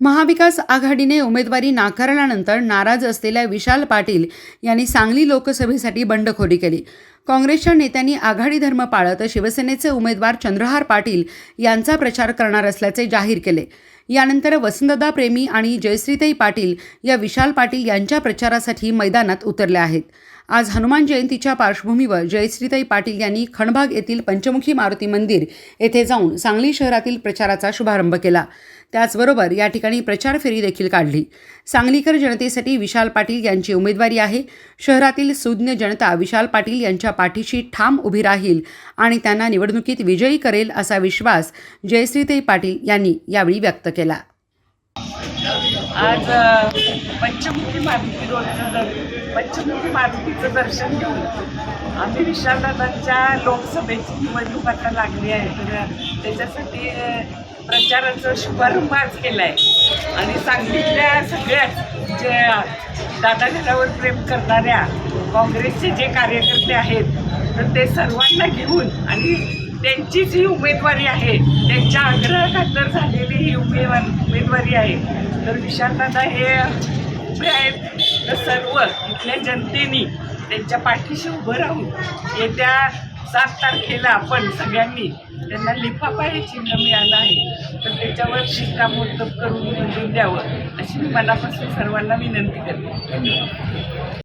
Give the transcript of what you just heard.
महाविकास आघाडीने उमेदवारी नाकारल्यानंतर नाराज असलेल्या विशाल पाटील यांनी सांगली लोकसभेसाठी बंडखोरी केली. काँग्रेसच्या नेत्यांनी आघाडी धर्म पाळत शिवसेनेचे उमेदवार चंद्रहार पाटील यांचा प्रचार करणार असल्याचे जाहीर केले. यानंतर वसंतदा प्रेमी आणि जयश्रीताई पाटील या विशाल पाटील यांच्या प्रचारासाठी मैदानात उतरल्या आहेत. आज हनुमान जयंतीच्या पार्श्वभूमीवर जयश्रीताई पाटील यांनी खणबाग येथील पंचमुखी मारुती मंदिर येथे जाऊन सांगली शहरातील प्रचाराचा शुभारंभ केला. त्याचबरोबर या ठिकाणी प्रचार फेरी देखील काढली. सांगलीकर जनतेसाठी विशाल पाटील यांची उमेदवारी आहे. शहरातील सुज्ञ जनता विशाल पाटील यांच्या पाठीशी ठाम उभी राहील आणि त्यांना निवडणुकीत विजयी करेल असा विश्वास जयश्रीताई पाटील यांनी यावेळी व्यक्त केला. आज पंचमुखी मारुती रोडचं दर पंचमुखी मारुतीचं दर्शन घेऊन आम्ही विशालदादांच्या लोकसभेची निवडणूक आता लागली आहे. तर त्याच्यासाठी अ, प्रचाराचा शुभारंभ आज केला आहे आणि सांगलीतल्या सगळ्याच जे दादागिरावर प्रेम करणाऱ्या काँग्रेसचे जे कार्यकर्ते आहेत तर ते सर्वांना घेऊन आणि त्यांचीच ही उमेदवारी आहे त्यांच्या आग्रहाखातर झालेली ही उमेदवार उमेदवारी आहे. तर विशालदादा हे उभे आहेत. तर सर्व इथल्या जनतेनी त्यांच्या पाठीशी उभं राहून येत्या सात तारखेला आपण सगळ्यांनी त्यांना लिफाफा हे चिन्ह मिळालं आहे. तर त्याच्यावर शिक्कामोर्तब करून निवडून द्यावं अशी मी मनापासून सर्वांना विनंती करते. धन्यवाद.